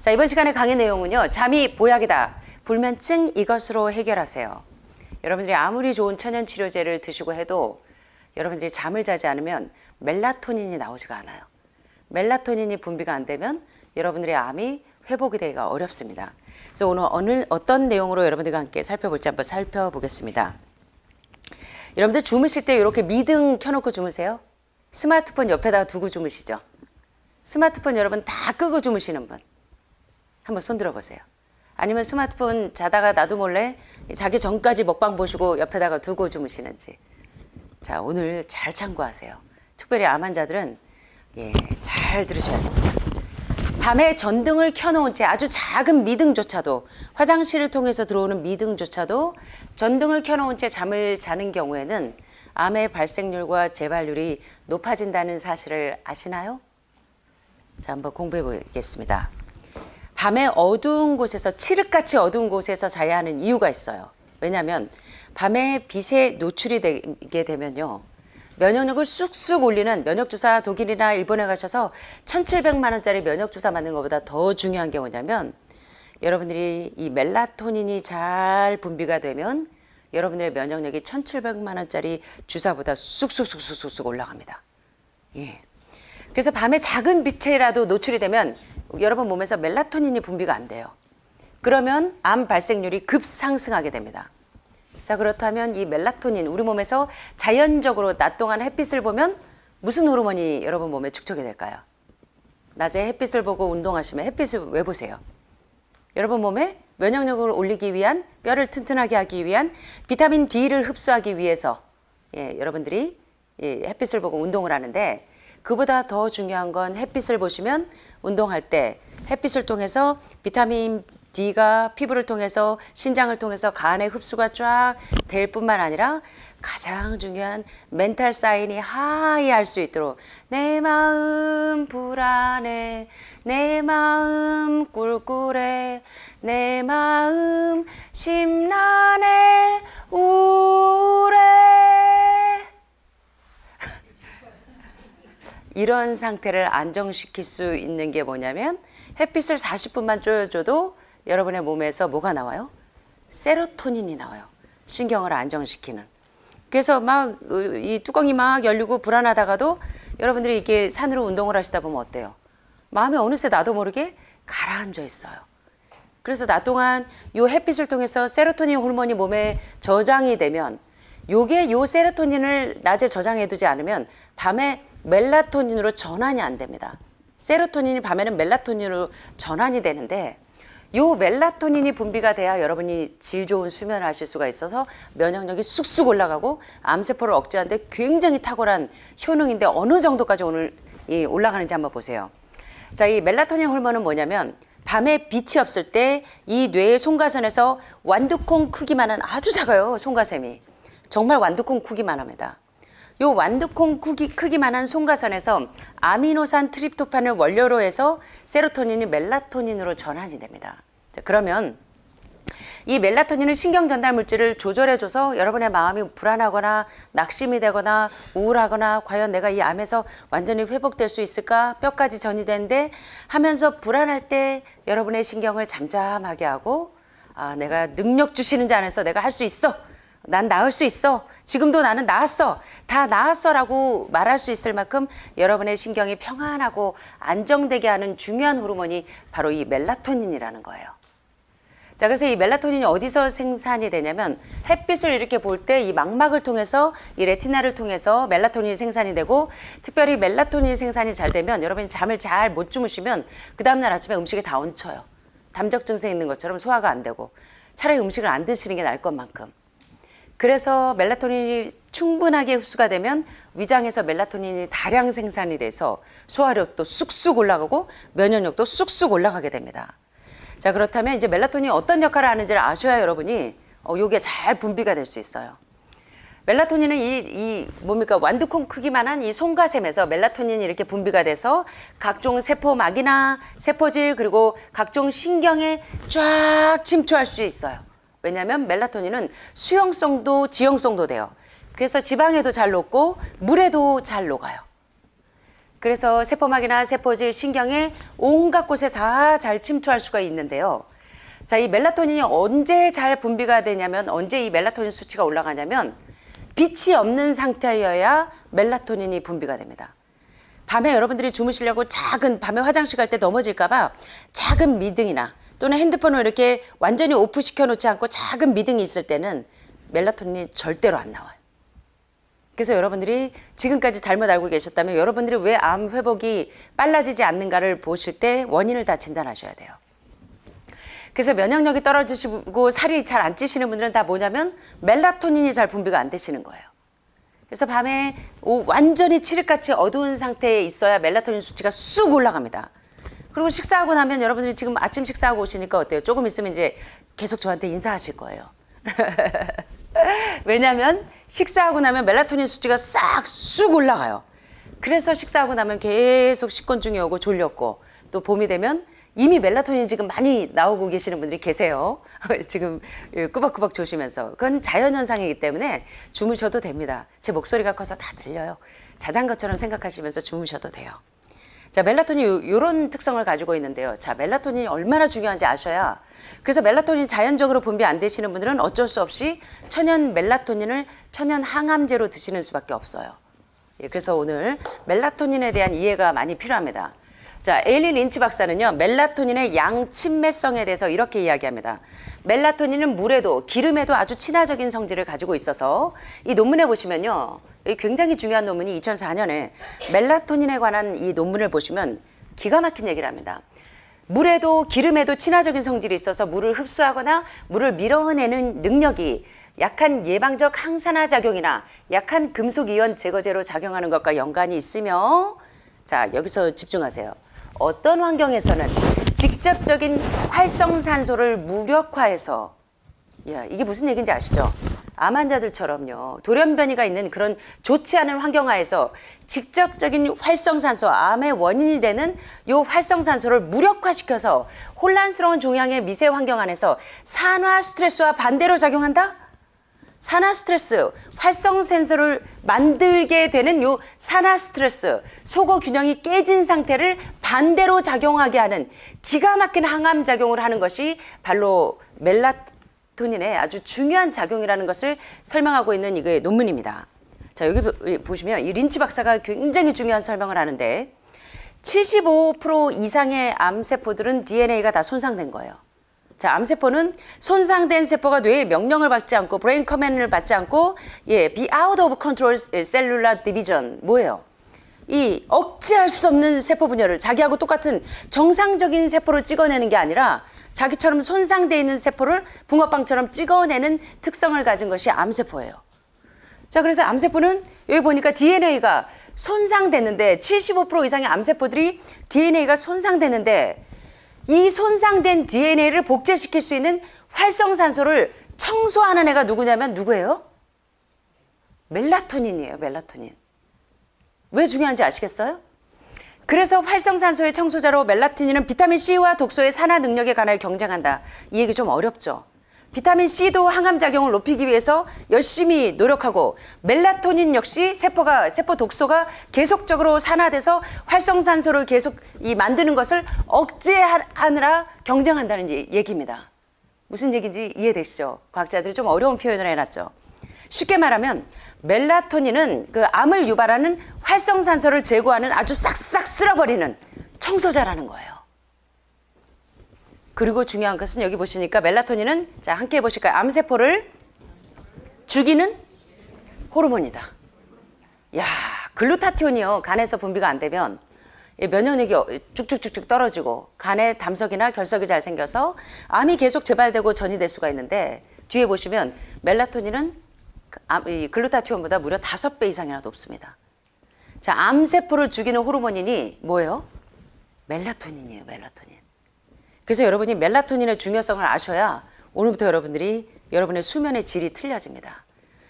자, 이번 시간의 강의 내용은요. 잠이 보약이다. 불면증 이것으로 해결하세요. 여러분들이 아무리 좋은 천연 치료제를 드시고 해도 여러분들이 잠을 자지 않으면 멜라토닌이 나오지가 않아요. 멜라토닌이 분비가 안 되면 여러분들의 암이 회복이 되기가 어렵습니다. 그래서 오늘 어느 어떤 내용으로 여러분들과 함께 살펴볼지 한번 살펴보겠습니다. 여러분들 주무실 때 이렇게 미등 켜놓고 주무세요? 스마트폰 옆에다가 두고 주무시죠? 스마트폰 여러분 다 끄고 주무시는 분? 한번 손 들어보세요. 아니면 스마트폰 자다가 나도 몰래 자기 전까지 먹방 보시고 옆에다가 두고 주무시는지. 자, 오늘 잘 참고하세요. 특별히 암 환자들은 예, 잘 들으셔야 됩니다. 밤에 전등을 켜놓은 채 아주 작은 미등조차도 화장실을 통해서 들어오는 미등조차도 전등을 켜놓은 채 잠을 자는 경우에는 암의 발생률과 재발률이 높아진다는 사실을 아시나요? 자, 한번 공부해 보겠습니다. 밤에 어두운 곳에서 칠흑같이 어두운 곳에서 자야 하는 이유가 있어요. 왜냐하면 밤에 빛에 노출이 되게 되면요. 면역력을 쑥쑥 올리는 면역주사 독일이나 일본에 가셔서 1700만 원짜리 면역주사 맞는 것보다 더 중요한 게 뭐냐면 여러분들이 이 멜라토닌이 잘 분비가 되면 여러분들의 면역력이 1700만 원짜리 주사보다 쑥쑥쑥쑥쑥 올라갑니다. 예. 그래서 밤에 작은 빛에라도 노출이 되면 여러분 몸에서 멜라토닌이 분비가 안 돼요. 그러면 암 발생률이 급상승하게 됩니다. 자, 그렇다면 이 멜라토닌 우리 몸에서 자연적으로 낮 동안 햇빛을 보면 무슨 호르몬이 여러분 몸에 축적이 될까요? 낮에 햇빛을 보고 운동하시면 햇빛을 왜 보세요? 여러분 몸에 면역력을 올리기 위한 뼈를 튼튼하게 하기 위한 비타민 D를 흡수하기 위해서 예, 여러분들이 예, 햇빛을 보고 운동을 하는데 그보다 더 중요한 건 햇빛을 보시면 운동할 때 햇빛을 통해서 비타민 D가 피부를 통해서 신장을 통해서 간에 흡수가 쫙 될 뿐만 아니라 가장 중요한 멘탈 사인이 하이 할 수 있도록 내 마음 불안해 내 마음 꿀꿀해 내 마음 심란해 우울해. 이런 상태를 안정시킬 수 있는 게 뭐냐면 햇빛을 40분만 쬐어줘도 여러분의 몸에서 뭐가 나와요? 세로토닌이 나와요. 신경을 안정시키는. 그래서 막 이 뚜껑이 막 열리고 불안하다가도 여러분들이 이게 산으로 운동을 하시다 보면 어때요? 마음이 어느새 나도 모르게 가라앉아 있어요. 그래서 낮 동안 요 햇빛을 통해서 세로토닌 호르몬이 몸에 저장이 되면 요게 요 세로토닌을 낮에 저장해 두지 않으면 밤에 멜라토닌으로 전환이 안 됩니다. 세로토닌이 밤에는 멜라토닌으로 전환이 되는데 요 멜라토닌이 분비가 돼야 여러분이 질 좋은 수면을 하실 수가 있어서 면역력이 쑥쑥 올라가고 암세포를 억제하는데 굉장히 탁월한 효능인데 어느 정도까지 오늘 이 올라가는지 한번 보세요. 자, 이 멜라토닌 호르몬은 뭐냐면 밤에 빛이 없을 때 이 뇌의 송가선에서 완두콩 크기만한 아주 작아요. 송가샘이. 정말 완두콩 크기만 합니다. 요 완두콩 크기, 크기 만한 송가선에서 아미노산 트립토판을 원료로 해서 세로토닌이 멜라토닌으로 전환이 됩니다. 자, 그러면 이 멜라토닌은 신경 전달 물질을 조절해줘서 여러분의 마음이 불안하거나 낙심이 되거나 우울하거나 과연 내가 이 암에서 완전히 회복될 수 있을까 뼈까지 전이 되는데 하면서 불안할 때 여러분의 신경을 잠잠하게 하고 아, 내가 능력 주시는 자 안에서 내가 할 수 있어. 난 나을 수 있어. 지금도 나는 나았어. 다 나았어. 라고 말할 수 있을 만큼 여러분의 신경이 평안하고 안정되게 하는 중요한 호르몬이 바로 이 멜라토닌이라는 거예요. 자, 그래서 이 멜라토닌이 어디서 생산이 되냐면 햇빛을 이렇게 볼 때 이 망막을 통해서 이 레티나를 통해서 멜라토닌이 생산이 되고 특별히 멜라토닌 생산이 잘 되면 여러분이 잠을 잘 못 주무시면 그 다음날 아침에 음식이 다 얹혀요. 담적 증세 있는 것처럼 소화가 안 되고 차라리 음식을 안 드시는 게 나을 것만큼. 그래서 멜라토닌이 충분하게 흡수가 되면 위장에서 멜라토닌이 다량 생산이 돼서 소화력도 쑥쑥 올라가고 면역력도 쑥쑥 올라가게 됩니다. 자 그렇다면 이제 멜라토닌이 어떤 역할을 하는지를 아셔야 여러분이 어, 요게 잘 분비가 될 수 있어요. 멜라토닌은 이, 이 뭡니까 완두콩 크기만한 이 송가샘에서 멜라토닌이 이렇게 분비가 돼서 각종 세포막이나 세포질 그리고 각종 신경에 쫙 침투할 수 있어요. 왜냐하면 멜라토닌은 수용성도 지용성도 돼요. 그래서 지방에도 잘 녹고 물에도 잘 녹아요. 그래서 세포막이나 세포질, 신경에 온갖 곳에 다 잘 침투할 수가 있는데요. 자, 이 멜라토닌이 언제 잘 분비가 되냐면 언제 이 멜라토닌 수치가 올라가냐면 빛이 없는 상태여야 멜라토닌이 분비가 됩니다. 밤에 여러분들이 주무시려고 작은 밤에 화장실 갈 때 넘어질까봐 작은 미등이나 또는 핸드폰을 이렇게 완전히 오프 시켜 놓지 않고 작은 미등이 있을 때는 멜라토닌이 절대로 안 나와요. 그래서 여러분들이 지금까지 잘못 알고 계셨다면 여러분들이 왜 암 회복이 빨라지지 않는가를 보실 때 원인을 다 진단하셔야 돼요. 그래서 면역력이 떨어지시고 살이 잘 안 찌시는 분들은 다 뭐냐면 멜라토닌이 잘 분비가 안 되시는 거예요. 그래서 밤에 오- 완전히 칠흑같이 어두운 상태에 있어야 멜라토닌 수치가 쑥 올라갑니다. 그리고 식사하고 나면 여러분들이 지금 아침 식사하고 오시니까 어때요? 조금 있으면 이제 계속 저한테 인사하실 거예요. 왜냐하면 식사하고 나면 멜라토닌 수치가 싹 쑥 올라가요. 그래서 식사하고 나면 계속 식곤증이 오고 졸렸고 또 봄이 되면 이미 멜라토닌이 지금 많이 나오고 계시는 분들이 계세요. 지금 꾸벅꾸벅 조시면서 그건 자연 현상이기 때문에 주무셔도 됩니다. 제 목소리가 커서 다 들려요. 자장가처럼 생각하시면서 주무셔도 돼요. 자, 멜라토닌 요- 요런 특성을 가지고 있는데요. 자, 멜라토닌이 얼마나 중요한지 아셔야 그래서 멜라토닌이 자연적으로 분비 안 되시는 분들은 어쩔 수 없이 천연 멜라토닌을 천연 항암제로 드시는 수밖에 없어요. 예, 그래서 오늘 멜라토닌에 대한 이해가 많이 필요합니다. 자, 에일리 린치 박사는요, 멜라토닌의 양친매성에 대해서 이렇게 이야기합니다. 멜라토닌은 물에도 기름에도 아주 친화적인 성질을 가지고 있어서 이 논문에 보시면요, 이 굉장히 중요한 논문이 2004년에 멜라토닌에 관한 이 논문을 보시면 기가 막힌 얘기를 합니다. 물에도 기름에도 친화적인 성질이 있어서 물을 흡수하거나 물을 밀어내는 능력이 약한 예방적 항산화 작용이나 약한 금속 이온 제거제로 작용하는 것과 연관이 있으며 자 여기서 집중하세요. 어떤 환경에서는 직접적인 활성산소를 무력화해서 야, 이게 무슨 얘기인지 아시죠? 암 환자들처럼요. 돌연변이가 있는 그런 좋지 않은 환경하에서 직접적인 활성산소, 암의 원인이 되는 요 활성산소를 무력화시켜서 혼란스러운 종양의 미세 환경 안에서 산화 스트레스와 반대로 작용한다? 산화 스트레스, 활성 센서를 만들게 되는 요 산화 스트레스, 속어 균형이 깨진 상태를 반대로 작용하게 하는 기가 막힌 항암 작용을 하는 것이 바로 멜라 토닌의 아주 중요한 작용이라는 것을 설명하고 있는 이게 논문입니다. 자, 여기 보- 보시면 이 린치 박사가 굉장히 중요한 설명을 하는데 75% 이상의 암세포들은 DNA가 다 손상된 거예요. 자, 암세포는 손상된 세포가 뇌의 명령을 받지 않고 브레인 커맨을 받지 않고 예, be out of control cellular division 뭐예요? 이 억제할 수 없는 세포 분열을 자기하고 똑같은 정상적인 세포를 찍어내는 게 아니라 자기처럼 손상돼 있는 세포를 붕어빵처럼 찍어내는 특성을 가진 것이 암세포예요. 자, 그래서 암세포는 여기 보니까 DNA가 손상됐는데 75% 이상의 암세포들이 DNA가 손상됐는데 이 손상된 DNA를 복제시킬 수 있는 활성산소를 청소하는 애가 누구냐면 누구예요? 멜라토닌이에요, 멜라토닌. 왜 중요한지 아시겠어요? 그래서 활성산소의 청소자로 멜라토닌은 비타민 C와 독소의 산화 능력에 관하여 경쟁한다. 이 얘기 좀 어렵죠. 비타민 C도 항암 작용을 높이기 위해서 열심히 노력하고 멜라토닌 역시 세포가 세포 독소가 계속적으로 산화돼서 활성산소를 계속 이 만드는 것을 억제하느라 경쟁한다는 얘- 얘기입니다. 무슨 얘기인지 이해되시죠? 과학자들이 좀 어려운 표현을 해놨죠. 쉽게 말하면 멜라토닌은 그 암을 유발하는 활성산소를 제거하는 아주 싹싹 쓸어버리는 청소자라는 거예요. 그리고 중요한 것은 여기 보시니까 멜라토닌은 자 함께 해보실까요? 암세포를 죽이는 호르몬이다. 야 글루타티온이요 간에서 분비가 안 되면 이 면역력이 어- 쭉쭉쭉쭉 떨어지고 간에 담석이나 결석이 잘 생겨서 암이 계속 재발되고 전이될 수가 있는데 뒤에 보시면 멜라토닌은 글루타티온보다 무려 다섯 배 이상이나 높습니다. 자 암세포를 죽이는 호르몬이니 뭐예요? 멜라토닌이에요, 멜라토닌. 그래서 여러분이 멜라토닌의 중요성을 아셔야 오늘부터 여러분들이 여러분의 수면의 질이 틀려집니다.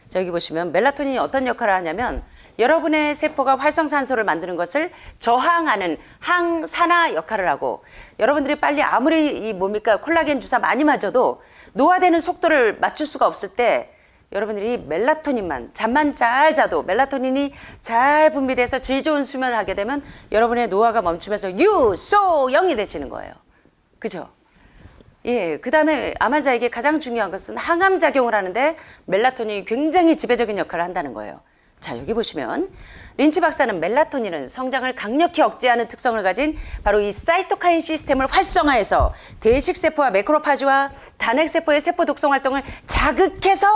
자, 여기 보시면 멜라토닌이 어떤 역할을 하냐면 여러분의 세포가 활성산소를 만드는 것을 저항하는 항산화 역할을 하고 여러분들이 빨리 아무리 이 뭡니까 콜라겐 주사 많이 맞아도 노화되는 속도를 맞출 수가 없을 때 여러분들이 멜라토닌만 잠만 잘 자도 멜라토닌이 잘 분비돼서 질 좋은 수면을 하게 되면 여러분의 노화가 멈추면서 유소영이 되시는 거예요. 그죠? 예, 그 다음에 암환자에게 가장 중요한 것은 항암 작용을 하는데 멜라토닌이 굉장히 지배적인 역할을 한다는 거예요. 자, 여기 보시면 린치 박사는 멜라토닌은 성장을 강력히 억제하는 특성을 가진 바로 이 사이토카인 시스템을 활성화해서 대식세포와 매크로파지와 단핵세포의 세포 독성 활동을 자극해서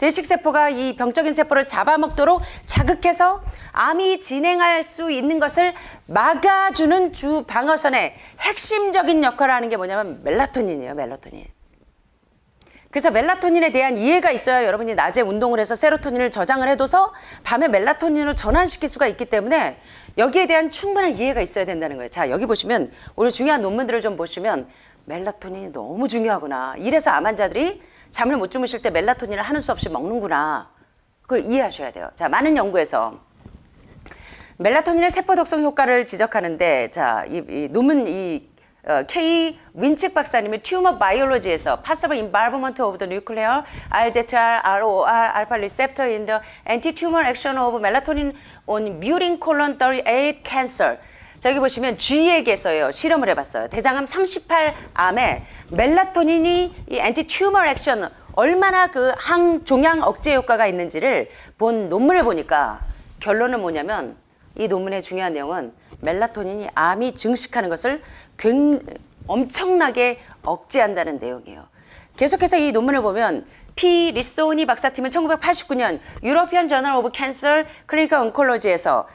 대식세포가 이 병적인 세포를 잡아먹도록 자극해서 암이 진행할 수 있는 것을 막아주는 주 방어선의 핵심적인 역할을 하는 게 뭐냐면 멜라토닌이에요, 멜라토닌. 그래서 멜라토닌에 대한 이해가 있어야 여러분이 낮에 운동을 해서 세로토닌을 저장을 해둬서 밤에 멜라토닌으로 전환시킬 수가 있기 때문에 여기에 대한 충분한 이해가 있어야 된다는 거예요. 자, 여기 보시면 오늘 중요한 논문들을 좀 보시면 멜라토닌이 너무 중요하구나. 이래서 암 환자들이 잠을 못 주무실 때 멜라토닌을 하는 수 없이 먹는구나. 그걸 이해하셔야 돼요. 자, 많은 연구에서 멜라토닌의 세포 독성 효과를 지적하는데 자, 이, 이 논문 이 어, K 윈칙 박사님의 튜머 바이올로지에서 possible involvement of the nuclear RZR ROR alpha receptor in the anti-tumor action of melatonin on mutant colon 38 cancer. 자, 여기 보시면 G에게서요 실험을 해봤어요. 대장암 38암에 멜라토닌이 이 엔티 튜머 액션 얼마나 그 항종양 억제 효과가 있는지를 본 논문을 보니까 결론은 뭐냐면 이 논문의 중요한 내용은 멜라토닌이 암이 증식하는 것을 굉 엄청나게 억제한다는 내용이에요. 계속해서 이 논문을 보면 피 리소니 박사팀은 1989년 유러피안 저널 오브 캔서 클리니컬 온콜로지에서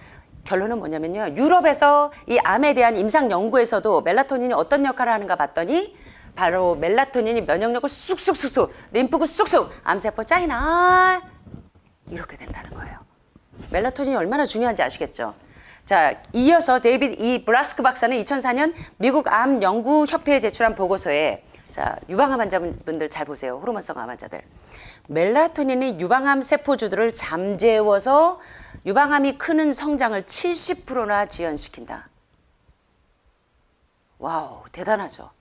결론은 뭐냐면요. 유럽에서 이 암에 대한 임상 연구에서도 멜라토닌이 어떤 역할을 하는가 봤더니 바로 멜라토닌이 면역력을 쑥쑥쑥쑥 림프구 쑥쑥 암세포 짜이나 이렇게 된다는 거예요. 멜라토닌이 얼마나 중요한지 아시겠죠? 자, 이어서 데이비드 이 브라스크 박사는 2004년 미국 암 연구 협회에 제출한 보고서에 자, 유방암 환자분들 잘 보세요. 호르몬성 암 환자들. 멜라토닌이 유방암 세포주들을 잠재워서 유방암이 크는 성장을 70%나 지연시킨다. 와우, 대단하죠.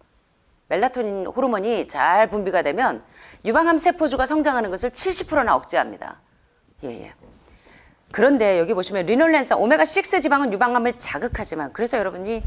멜라토닌 호르몬이 잘 분비가 되면 유방암 세포주가 성장하는 것을 70%나 억제합니다. 예, 예. 그런데 여기 보시면 리놀렌산 오메가6 지방은 유방암을 자극하지만 그래서 여러분이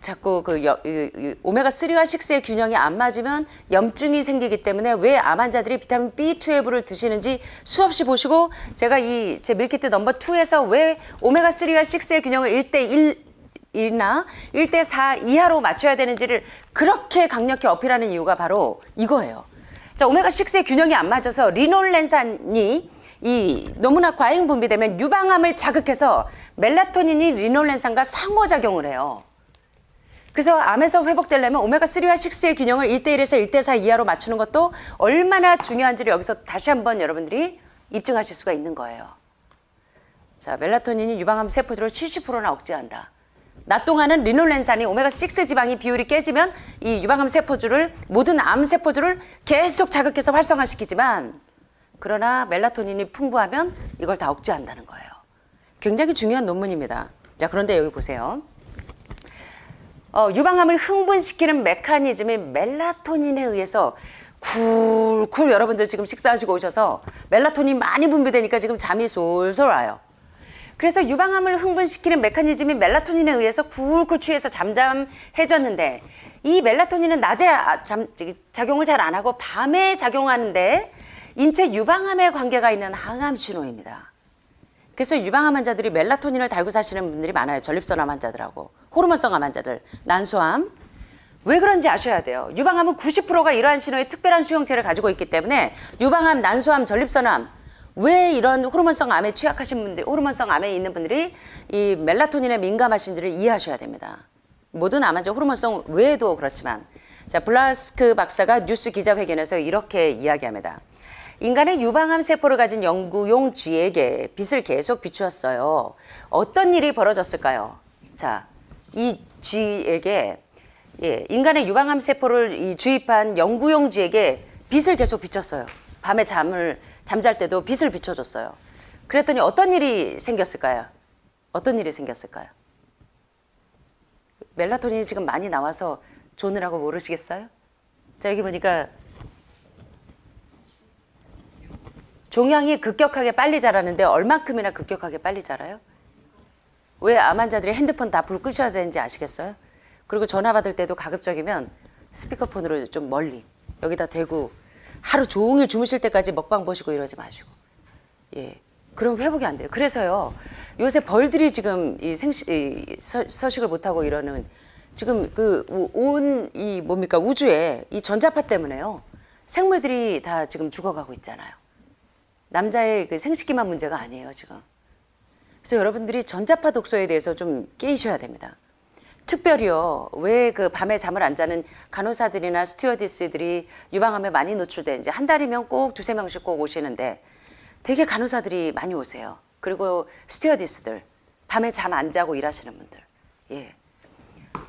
자꾸 그 여, 이, 이, 오메가 3와 6의 균형이 안 맞으면 염증이 생기기 때문에 왜 암 환자들이 비타민 B12를 드시는지 수없이 보시고 제가 이 제 밀키트 넘버 2에서 왜 오메가 3와 6의 균형을 1대 1 1이나 1대 4 이하로 맞춰야 되는지를 그렇게 강력히 어필하는 이유가 바로 이거예요. 자, 오메가 6의 균형이 안 맞아서 리놀렌산이 이 너무나 과잉 분비되면 유방암을 자극해서 멜라토닌이 리놀렌산과 상호작용을 해요. 그래서 암에서 회복되려면 오메가3와 6의 균형을 1대1에서 1대4 이하로 맞추는 것도 얼마나 중요한지를 여기서 다시 한번 여러분들이 입증하실 수가 있는 거예요. 자, 멜라토닌이 유방암 세포들을 70%나 억제한다. 낮 동안은 리놀렌산이 오메가6 지방이 비율이 깨지면 이 유방암 세포주를 모든 암 세포주를 계속 자극해서 활성화시키지만 그러나 멜라토닌이 풍부하면 이걸 다 억제한다는 거예요. 굉장히 중요한 논문입니다. 자, 그런데 여기 보세요. 어, 유방암을 흥분시키는 메커니즘이 멜라토닌에 의해서 쿨쿨 여러분들 지금 식사하시고 오셔서 멜라토닌 많이 분비되니까 지금 잠이 솔솔 와요. 그래서 유방암을 흥분시키는 메커니즘이 멜라토닌에 의해서 쿨쿨 취해서 잠잠해졌는데 이 멜라토닌은 낮에 아, 잠, 작용을 잘 안 하고 밤에 작용하는데 인체 유방암에 관계가 있는 항암 신호입니다. 그래서 유방암 환자들이 멜라토닌을 달고 사시는 분들이 많아요. 전립선암 환자들하고 호르몬성 암 환자들, 난소암. 왜 그런지 아셔야 돼요. 유방암은 90%가 이러한 신호의 특별한 수용체를 가지고 있기 때문에 유방암, 난소암, 전립선암 왜 이런 호르몬성 암에 취약하신 분들, 호르몬성 암에 있는 분들이 이 멜라토닌에 민감하신지를 이해하셔야 됩니다. 모든 암 환자 호르몬성 외에도 그렇지만 자 블라스크 박사가 뉴스 기자회견에서 이렇게 이야기합니다. 인간의 유방암 세포를 가진 연구용 쥐에게 빛을 계속 비추었어요. 어떤 일이 벌어졌을까요? 자, 이 쥐에게 예, 인간의 유방암 세포를 이 주입한 연구용 쥐에게 빛을 계속 비췄어요. 밤에 잠을 잠잘 때도 빛을 비춰줬어요. 그랬더니 어떤 일이 생겼을까요? 어떤 일이 생겼을까요? 멜라토닌이 지금 많이 나와서 조느라고 모르시겠어요? 자 여기 보니까 종양이 급격하게 빨리 자라는데 얼만큼이나 급격하게 빨리 자라요? 왜 암 환자들이 핸드폰 다 불 끄셔야 되는지 아시겠어요? 그리고 전화 받을 때도 가급적이면 스피커폰으로 좀 멀리 여기다 대고 하루 종일 주무실 때까지 먹방 보시고 이러지 마시고 예 그럼 회복이 안 돼요. 그래서요 요새 벌들이 지금 이 생시 이 서, 서식을 못 하고 이러는 지금 그 온 이 뭡니까 우주에 이 전자파 때문에요 생물들이 다 지금 죽어가고 있잖아요. 남자의 그 생식기만 문제가 아니에요 지금. 그래서 여러분들이 전자파 독소에 대해서 좀 깨이셔야 됩니다. 특별히요, 왜 그 밤에 잠을 안 자는 간호사들이나 스튜어디스들이 유방암에 많이 노출돼 이제 한 달이면 꼭 두세 명씩 꼭 오시는데 되게 간호사들이 많이 오세요. 그리고 스튜어디스들 밤에 잠 안 자고 일하시는 분들, 예.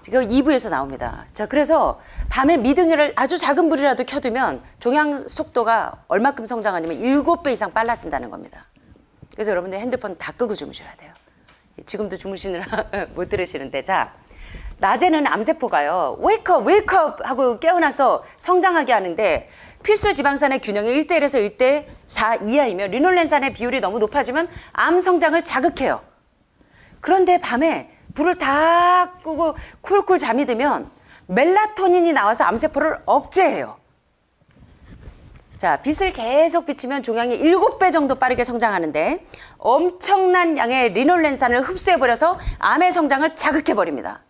지금 2부에서 나옵니다. 자, 그래서 밤에 미등이를 아주 작은 불이라도 켜두면 종양 속도가 얼마큼 성장하냐면 7배 이상 빨라진다는 겁니다. 그래서 여러분들 핸드폰 다 끄고 주무셔야 돼요. 지금도 주무시느라 못 들으시는데 자 낮에는 암세포가요 웨이크업 웨이크업 하고 깨어나서 성장하게 하는데 필수 지방산의 균형이 1대1에서 1대 4 이하이며 리놀렌산의 비율이 너무 높아지면 암 성장을 자극해요. 그런데 밤에 불을 다 끄고 쿨쿨 잠이 들면 멜라토닌이 나와서 암세포를 억제해요. 자, 빛을 계속 비치면 종양이 7배 정도 빠르게 성장하는데 엄청난 양의 리놀렌산을 흡수해버려서 암의 성장을 자극해버립니다.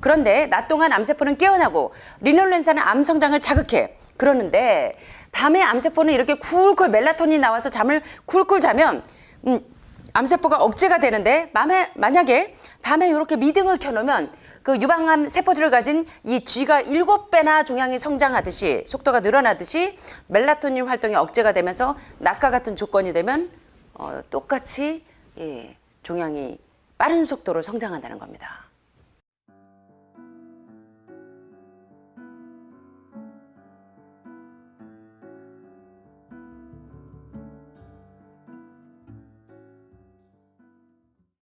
그런데 낮 동안 암세포는 깨어나고 리놀렌산은 암 성장을 자극해. 그러는데 밤에 암세포는 이렇게 쿨쿨 멜라토닌이 나와서 잠을 쿨쿨 자면 음, 암세포가 억제가 되는데 밤에 만약에 밤에 이렇게 미등을 켜놓으면 그 유방암 세포들을 가진 이 쥐가 일곱 배나 종양이 성장하듯이 속도가 늘어나듯이 멜라토닌 활동이 억제가 되면서 낮과 같은 조건이 되면 어, 똑같이 예, 종양이 빠른 속도로 성장한다는 겁니다.